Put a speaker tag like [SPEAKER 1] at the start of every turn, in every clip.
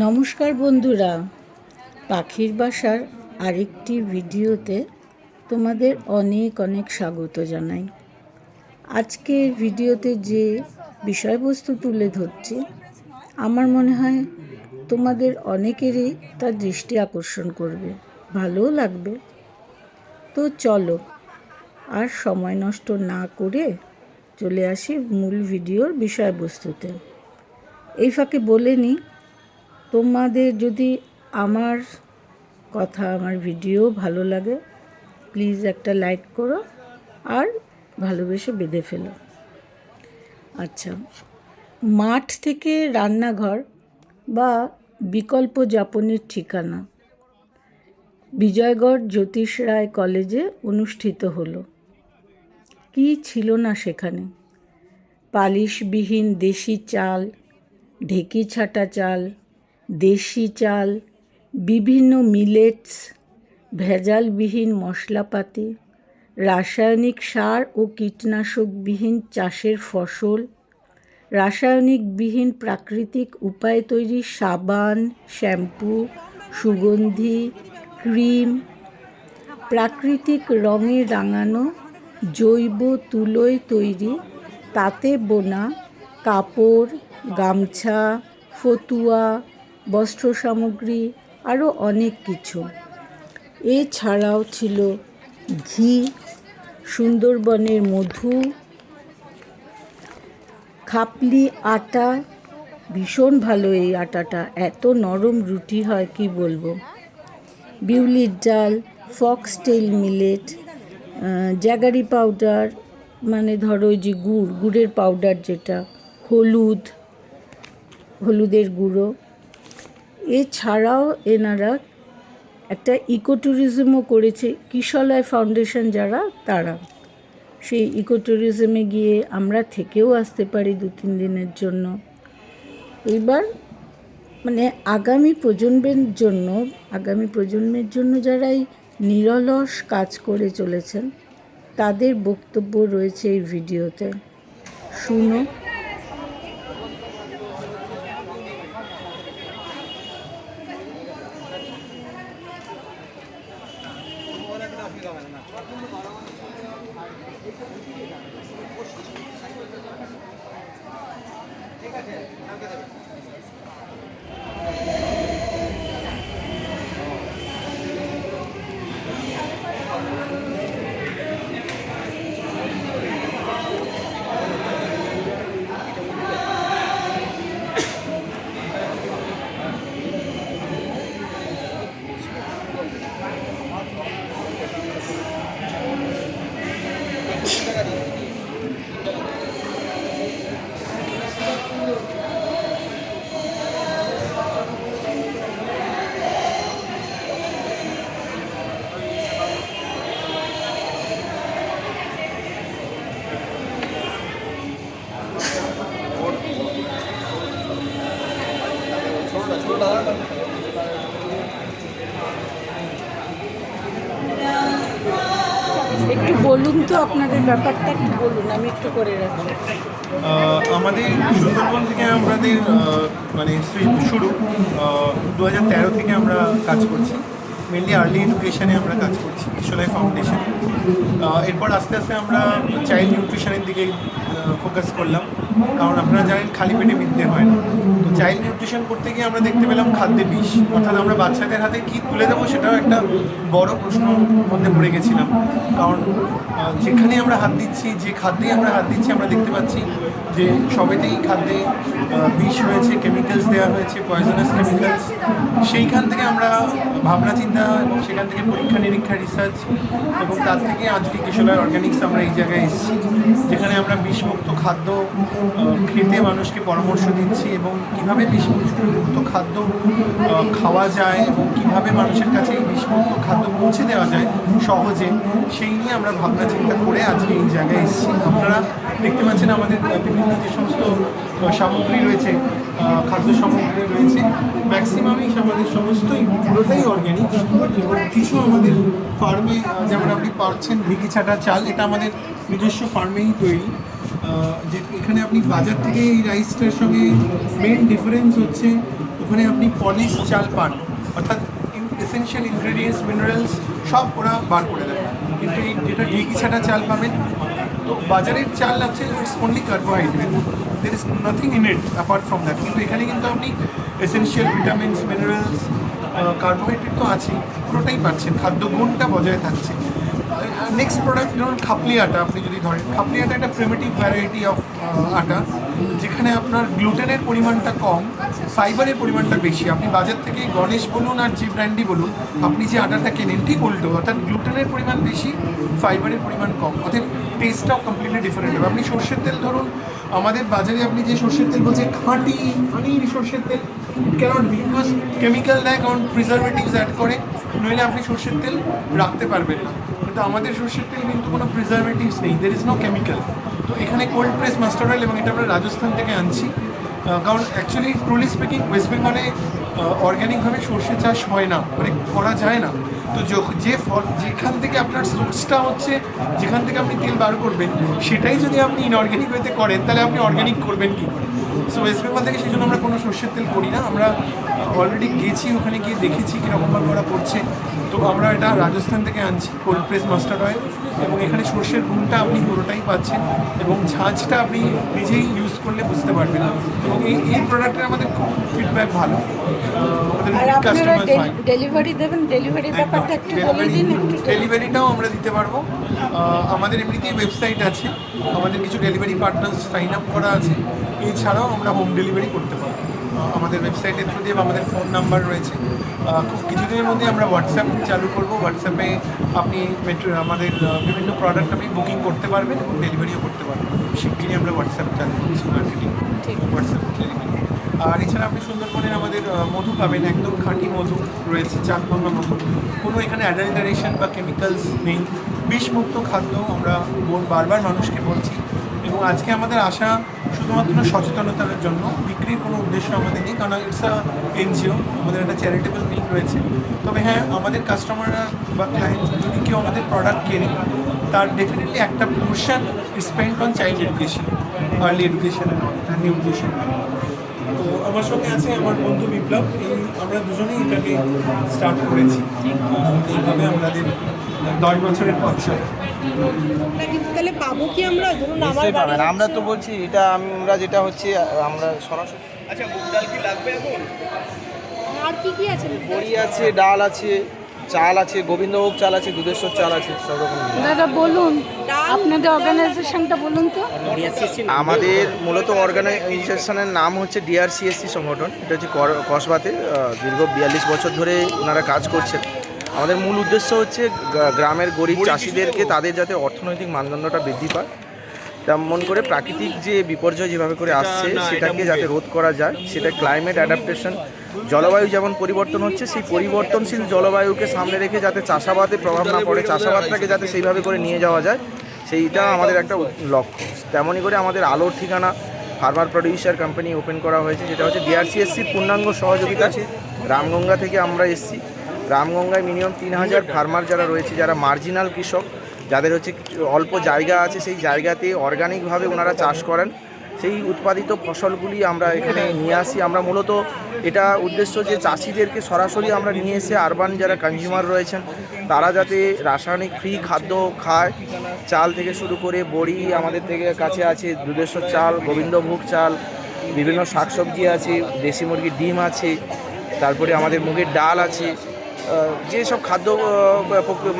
[SPEAKER 1] নমস্কার বন্ধুরা, পাখির বাসার আরেকটি ভিডিওতে তোমাদের অনেক অনেক স্বাগত জানাই। আজকের ভিডিওতে যে বিষয়বস্তু তুলে ধরছি, আমার মনে হয় তোমাদের অনেকেরই তার দৃষ্টি আকর্ষণ করবে, ভালোও লাগবে। তো চলো, আর সময় নষ্ট না করে চলে আসি মূল ভিডিওর বিষয়বস্তুতে। এই ফাঁকে বলে নিই তোমাদের যদি আমার কথা, আমার ভিডিও ভালো লাগে প্লিজ একটা লাইক করো আর ভালোবেসে বেঁধে ফেলো। আচ্ছা মাঠ থেকে রান্নাঘর বা বিকল্প যাপনের ঠিকানা, বিজয়গড় জ্যোতিষ রায় কলেজে অনুষ্ঠিত হলো। কি ছিল না সেখানে? পালিশবিহীন দেশি চাল, ঢেকি ছাটা চাল দেশি চাল, বিভিন্ন মিলেটস, ভেজালবিহীন মশলাপাতি, রাসায়নিক সার ও কীটনাশকবিহীন চাষের ফসল, রাসায়নিকবিহীন প্রাকৃতিক উপায়ে তৈরি সাবান, শ্যাম্পু, সুগন্ধি, ক্রিম, প্রাকৃতিক রঙে রাঙানো জৈব তুলোয় তৈরি তাতে বোনা, কাপড়, গামছা, ফতুয়া বস্ত্র সামগ্রী আরও অনেক কিছু। এছাড়াও ছিল ঘি, সুন্দরবনের মধু, খাপলি আটা। ভীষণ ভালো এই আটাটা, এত নরম রুটি হয়, কি বলব? বিউলির ডাল ফক্সটেল মিলেট জ্যাগারি পাউডার মানে ধরো ওই যে গুড়, গুড়ের পাউডার যেটা, হলুদ, হলুদের গুঁড়ো। এছাড়াও এনারা একটা ইকো ট্যুরিজমও করেছে কিশলয় ফাউন্ডেশন যারা, তারা। সেই ইকো ট্যুরিজমে গিয়ে আমরা থেকেও আসতে পারি দু, তিন দিনের জন্য। এবার মানে আগামী প্রজন্মের জন্য, আগামী প্রজন্মের জন্য যারা এই নিরলস কাজ করে চলেছেন, তাদের বক্তব্য রয়েছে এই ভিডিওতে। শুনো। একটু বলুন তো আপনাদের ব্যাপারটা, একটু বলুন, আমি একটু করে রাখি।
[SPEAKER 2] আমাদের সুন্দরবন থেকে আমাদের মানে শুরু দু হাজার তেরো থেকে আমরা কাজ করছি। মেনলি আর্লি এডুকেশনে আমরা কাজ করছি কিশোরাই ফাউন্ডেশন এরপর আস্তে আস্তে আমরা চাইল্ড নিউট্রিশনের দিকে ফোকাস করলাম। কারণ আপনারা জানেন খালি পেটে বিদ্যে হয় না। তো চাইল্ড নিউট্রিশন করতে গিয়ে আমরা দেখতে পেলাম খাদ্যে বিষ। অর্থাৎ আমরা বাচ্চাদের হাতে কী তুলে দেবো সেটাও একটা বড় প্রশ্ন মধ্যে পড়ে গেছিলাম। কারণ যেখানে আমরা হাত দিচ্ছি, যে খাদ্যেই আমরা হাত দিচ্ছি, আমরা দেখতে পাচ্ছি যে সবেতেই খাদ্যে বিষ রয়েছে কেমিক্যালস দেওয়া হয়েছে পয়জনাস কেমিক্যালস সেইখান থেকে আমরা ভাবনা, চিন্তা এবং সেখান থেকে পরীক্ষা, নিরীক্ষা রিসার্চ এবং তার থেকে আজকে কিশোরায় অর্গ্যানিক্স আমরা এই জায়গায় এসেছি, যেখানে আমরা বিষমুক্ত খাদ্য খেতে মানুষকে পরামর্শ দিচ্ছি এবং কীভাবে বিষমুক্ত খাদ্য খাওয়া যায় এবং কীভাবে মানুষের কাছে এই বিষমুক্ত খাদ্য পৌঁছে দেওয়া যায় সহজে, সেই নিয়ে আমরা ভাবনা চিন্তা করে আজকে এই জায়গায় এসেছি। আপনারা দেখতে পাচ্ছেন আমাদের বিভিন্ন যে সমস্ত সামগ্রী রয়েছে খাদ্য সামগ্রী রয়েছে ম্যাক্সিমামই আমাদের সমস্তই পুরোটাই অর্গ্যানিক কিছু আমাদের ফার্মে যেমন আপনি পাচ্ছেন ভিকি ছাটা চাল, এটা আমাদের নিজস্ব ফার্মেই তৈরি। যে এখানে আপনি বাজার থেকে এই রাইসটার সঙ্গে মেন ডিফারেন্স হচ্ছে ওখানে আপনি পলিশ চাল পান। অর্থাৎ এসেনশিয়াল ইনগ্রেডিয়েন্টস মিনারেলস সব ওরা বার করে দেয়। কিন্তু এই যেটা ঢেকি ছাটা চাল পাবেন, তো বাজারের চাল আছে it's only carbohydrate there is nothing in it apart from that কিন্তু এখানে কিন্তু আপনি এসেনশিয়াল ভিটামিনস মিনারেলস কার্বোহাইড্রেট তো আছেই, পুরোটাই পাচ্ছেন খাদ্য গুণটা বজায় থাকছে। নেক্সট প্রোডাক্ট ধরুন খাপলি আটা, আপনি যদি ধরেন, খাপলি আটা একটা প্রিমিটিভ ভ্যারাইটি অফ আটা, যেখানে আপনার গ্লুটেনের পরিমাণটা কম, ফাইবারের পরিমাণটা বেশি। আপনি বাজার থেকে গণেশ বলুন আর যে ব্র্যান্ডই বলুন, আপনি যে আটাটা কেনেন, ঠিক উল্টো, অর্থাৎ গ্লুটেনের পরিমাণ বেশি, ফাইবারের পরিমাণ কম। অর্থাৎ টেস্টটাও কমপ্লিটলি ডিফারেন্ট হবে। আপনি সর্ষের তেল ধরুন, আমাদের বাজারে আপনি যে সর্ষের তেল বলছেন, খাঁটি পানির সর্ষের তেল ক্যানট বিকজ কেমিক্যাল দেয়, কারণ প্রিজারভেটিভস অ্যাড করে, নইলে আপনি সর্ষের তেল রাখতে পারবেন না। কিন্তু আমাদের সর্ষের তেল কিন্তু কোনো প্রিজারভেটিভস নেই দের ইজ নো কেমিক্যাল তো এখানে কোল্ড প্রেস মাস্টার অয়েল এবং এটা আমরা রাজস্থান থেকে আনছি। কারণ অ্যাকচুয়ালি ট্রুলি স্পিকিং ওয়েস্ট বেঙ্গলে অর্গ্যানিকভাবে সর্ষে চাষ হয় না মানে করা যায় না। তো যে ফল, যেখান থেকে আপনার সোর্সটা হচ্ছে, যেখান থেকে আপনি তেল বার করবেন, সেটাই যদি আপনি ইনঅর্গ্যানিক ওয়েতে করেন, তাহলে আপনি অর্গ্যানিক করবেন কী করে? সো ওয়েস্ট বেঙ্গল থেকে সেই জন্য আমরা কোনো সর্ষের তেল করি না, আমরা অলরেডি গেছি ওখানে গিয়ে দেখেছি কীরকমভাবে ওরা করছে। তো আমরা এটা রাজস্থান থেকে আনছি কোল্ড প্রেস মাস্টার অয়েল এবং এখানে সর্ষের গুণটা আপনি পুরোটাই পাচ্ছেন এবং ঝাঁঝটা আপনি নিজেই ইউজ করলে বুঝতে পারবেন। এবং এই এই প্রোডাক্টের আমাদের খুব ফিডব্যাক ভালো। আমাদের কাস্টমার ফাইন
[SPEAKER 1] ডেলিভারি দেবেন ডেলিভারি ব্যাপারটা একটু বলে দিন
[SPEAKER 2] ডেলিভারিটাও আমরা দিতে পারব। আমাদের এমনিতেই ওয়েবসাইট আছে। আমাদের কিছু ডেলিভারি পার্টনার্স সাইন আপ করা আছে। এছাড়াও আমরা হোম ডেলিভারি করতে পারব। আমাদের ওয়েবসাইটের থ্রু দিয়ে আমাদের ফোন নাম্বার রয়েছে। খুব কিছুদিনের মধ্যে আমরা হোয়াটসঅ্যাপ চালু করব। হোয়াটসঅ্যাপে আপনি মেট্রো- আমাদের বিভিন্ন প্রোডাক্ট আপনি বুকিং করতে পারবেন এবং ডেলিভারিও করতে পারবেন। শিগগিরই আমরা হোয়াটসঅ্যাপ চালু করছি মার্কেটিং হোয়াটসঅ্যাপ ডেলিভারি আর এছাড়া আপনি সুন্দরবনের আমাদের মধু পাবেন। একদম খাঁটি মধু রয়েছে চাকমঙ্গা মধু। কোনো এখানে অ্যাডাল্টারেশন বা কেমিক্যালস নেই। বিষমুক্ত খাদ্য আমরা বোর- বারবার মানুষকে বলছি। এবং আজকে আমাদের আশা শুধুমাত্র সচেতনতার জন্য বিক্রির কোনো উদ্দেশ্য আমাদের নেই কারণ ইটস আ এনজিও আমাদের একটা চ্যারিটেবল উইং রয়েছে। তবে হ্যাঁ আমাদের কাস্টমাররা বা ক্লায়েন্ট যদি কেউ আমাদের প্রোডাক্ট কেনে তার ডেফিনেটলি একটা portion spend on child education early education and nutrition তো আমার সঙ্গে আছে আমার বন্ধু বিপ্লব এই আমরা দুজনেই এটাকে স্টার্ট করেছি। এইভাবে আমাদের দশ বছরের পথ
[SPEAKER 3] আমরা তাহলে পাবো কি আমরা? ধরুন
[SPEAKER 4] নিশ্চয়ই পাবেন। আমরা তো বলছি এটা আমরা যেটা হচ্ছে আমরা সরাসরি
[SPEAKER 3] আর কি কি আছে
[SPEAKER 4] বড়ি আছে ডাল আছে চাল আছে গোবিন্দভোগ চাল আছে দুধেশ্বর চাল আছে সব রকম।
[SPEAKER 1] দাদা বলুন আপনাদের অর্গানাইজেশনটা বলুন তো।
[SPEAKER 4] আমাদের মূলত অর্গানাইজেশনের নাম হচ্ছে ডিআরসিএসসি সংগঠন। এটা হচ্ছে কর- কসবাতে দীর্ঘ বিয়াল্লিশ বছর ধরে ওনারা কাজ করছেন। আমাদের মূল উদ্দেশ্য হচ্ছে গ্রামের গরিব চাষিদেরকে তাদের যাতে অর্থনৈতিক মানদণ্ডটা বৃদ্ধি পায়। তেমন করে প্রাকৃতিক যে বিপর্যয় যেভাবে করে আসছে সেটাকে যাতে রোধ করা যায় সেটা ক্লাইমেট অ্যাডাপ্টেশন জলবায়ু যেমন পরিবর্তন হচ্ছে সেই পরিবর্তনশীল জলবায়ুকে সামনে রেখে যাতে চাষাবাদে প্রভাব না পড়ে চাষাবাদটাকে যাতে সেইভাবে করে নিয়ে যাওয়া যায় সেইটা আমাদের একটা লক্ষ্য। তেমনই করে আমাদের আলোর ঠিকানা ফার্মার প্রডিউসার কোম্পানি ওপেন করা হয়েছে যেটা হচ্ছে ডিআরসিএসসির পূর্ণাঙ্গ সহযোগিতা। আছে। রামগঙ্গা থেকে আমরা এসেছি। রামগঙ্গায় মিনিমাম তিন হাজার ফার্মার যারা রয়েছে, যারা মার্জিনাল কৃষক, যাদের হচ্ছে অল্প জায়গা আছে, সেই জায়গাতে অর্গানিকভাবে ওনারা চাষ করেন। সেই উৎপাদিত ফসলগুলি আমরা এখানে নিয়ে আসি। আমরা মূলত এটা উদ্দেশ্য যে চাষিদেরকে সরাসরি আমরা নিয়ে এসে আরবান যারা কনজিউমার রয়েছেন, তারা যাতে রাসায়নিক ফ্রি খাদ্য খায়। চাল থেকে শুরু করে বড়ি আমাদের থেকে কাছে আছে, দুধেশ্বর চাল, গোবিন্দভোগ চাল, বিভিন্ন শাকসবজি আছে, দেশি মুরগির ডিম আছে, তারপরে আমাদের মুগের ডাল আছে। যেসব খাদ্য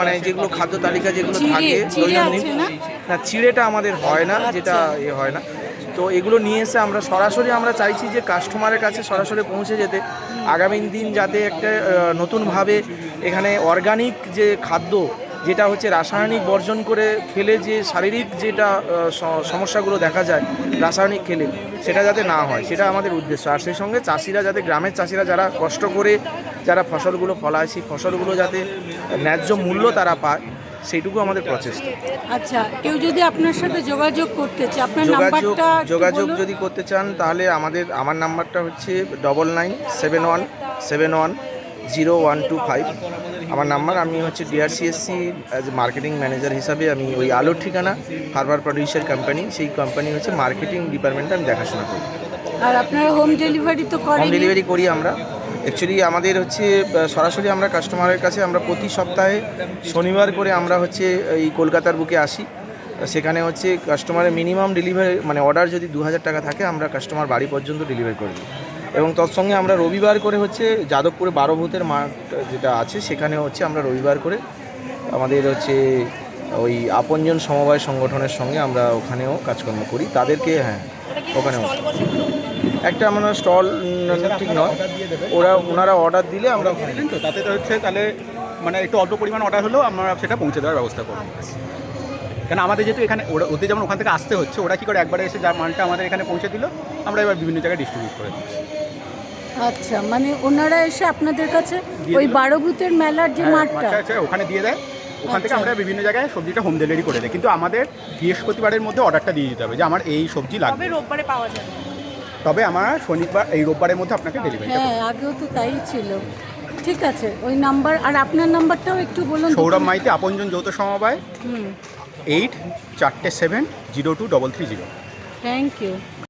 [SPEAKER 4] মানে যেগুলো খাদ্য তালিকা যেগুলো থাকে দৈনন্দিন
[SPEAKER 1] না?
[SPEAKER 4] না চিড়েটা আমাদের হয় না যেটা এ হয় না। তো এগুলো নিয়ে এসে আমরা সরাসরি আমরা চাইছি যে কাস্টমারের কাছে সরাসরি পৌঁছে যেতে। আগামী দিন যাতে একটা নতুনভাবে এখানে অর্গানিক যে খাদ্য যেটা হচ্ছে রাসায়নিক বর্জন করে খেলে যে শারীরিক যেটা সমস্যাগুলো দেখা যায় রাসায়নিক খেলে সেটা যাতে না হয় সেটা আমাদের উদ্দেশ্য। আর সেই সঙ্গে চাষিরা যাতে গ্রামের চাষিরা যারা কষ্ট করে যারা ফসলগুলো ফলায় সেই ফসলগুলো যাতে ন্যায্য মূল্য তারা পায় সেইটুকু আমাদের প্রচেষ্টা।
[SPEAKER 1] আচ্ছা কেউ যদি আপনার সাথে যোগাযোগ করতে চায় আপনার
[SPEAKER 4] যোগাযোগ
[SPEAKER 1] নাম্বারটা
[SPEAKER 4] যোগাযোগ যদি করতে চান তাহলে আমাদের আমার নাম্বারটা হচ্ছে double nine seven one seven one zero one two five আমার নাম্বার আমি হচ্ছে ডিআরসিএসসি অ্যাজ মার্কেটিং ম্যানেজার হিসাবে আমি ওই আলোর ঠিকানা ফার্মার প্রডিউসার কোম্পানি সেই কোম্পানি হচ্ছে মার্কেটিং ডিপার্টমেন্টে আমি দেখাশোনা করি।
[SPEAKER 5] আর আপনারা হোম ডেলিভারি তো
[SPEAKER 4] হোম ডেলিভারি করি আমরা। অ্যাকচুয়ালি আমাদের হচ্ছে সরাসরি আমরা কাস্টমারের কাছে আমরা প্রতি সপ্তাহে শনিবার করে আমরা হচ্ছে এই কলকাতার বুকে আসি। সেখানে হচ্ছে কাস্টমারের মিনিমাম ডেলিভারি মানে অর্ডার যদি দু হাজার টাকা থাকে আমরা কাস্টমার বাড়ি পর্যন্ত ডেলিভারি করে দিই। এবং তৎসঙ্গে আমরা রবিবার করে হচ্ছে যাদবপুরে বারো ভূতের মাঠ যেটা আছে সেখানে হচ্ছে আমরা রবিবার করে আমাদের হচ্ছে ওই আপনজন সমবায় সংগঠনের সঙ্গে আমরা ওখানেও কাজকর্ম করি। তাদেরকে হ্যাঁ ওখানেও একটা আমরা স্টল ঠিক নয়। ওরা ওনারা অর্ডার দিলে আমরা
[SPEAKER 6] তো তাতে তো হচ্ছে তাহলে মানে একটু অল্প পরিমাণ অর্ডার হলেও আমরা সেটা পৌঁছে দেওয়ার ব্যবস্থা করব। কেন আমাদের যেহেতু এখানে ওরা ওদের যেমন ওখান থেকে আসতে হচ্ছে ওরা কী করে একবারে এসে যার মালটা আমাদের এখানে পৌঁছে দিল আমরা এবার বিভিন্ন জায়গায় ডিস্ট্রিবিউট করে দিচ্ছি।
[SPEAKER 5] আচ্ছা মানে ওনারা এসে আপনাদের কাছে ওই বারো ভূতের মেলার যে
[SPEAKER 6] হ্যাঁ,
[SPEAKER 5] মাঠটা?
[SPEAKER 6] আছে ওখানে দিয়ে দেয়। ওখান থেকে
[SPEAKER 5] আচ্ছা।
[SPEAKER 6] আমরা বিভিন্ন জায়গায় সবজিটা হোম ডেলিভারি করে দিই কিন্তু আমাদের বৃহস্পতিবারের মধ্যে অর্ডারটা দিয়ে দিতে হবে যে আমার এই সবজি লাগবে।
[SPEAKER 3] রোববারে পাওয়া যাবে।
[SPEAKER 6] তবে আমার শনিবার এই রোববারের মধ্যে আপনাকে ডেলিভারি
[SPEAKER 5] হ্যাঁ আগেও তো তাই ছিল। ঠিক আছে ওই নাম্বার আর আপনার নাম্বারটাও একটু বলুন
[SPEAKER 6] সৌরভ মাইতি আপনজন যৌথ সমবায় এইট চারটে seven zero two double three zero
[SPEAKER 5] thank you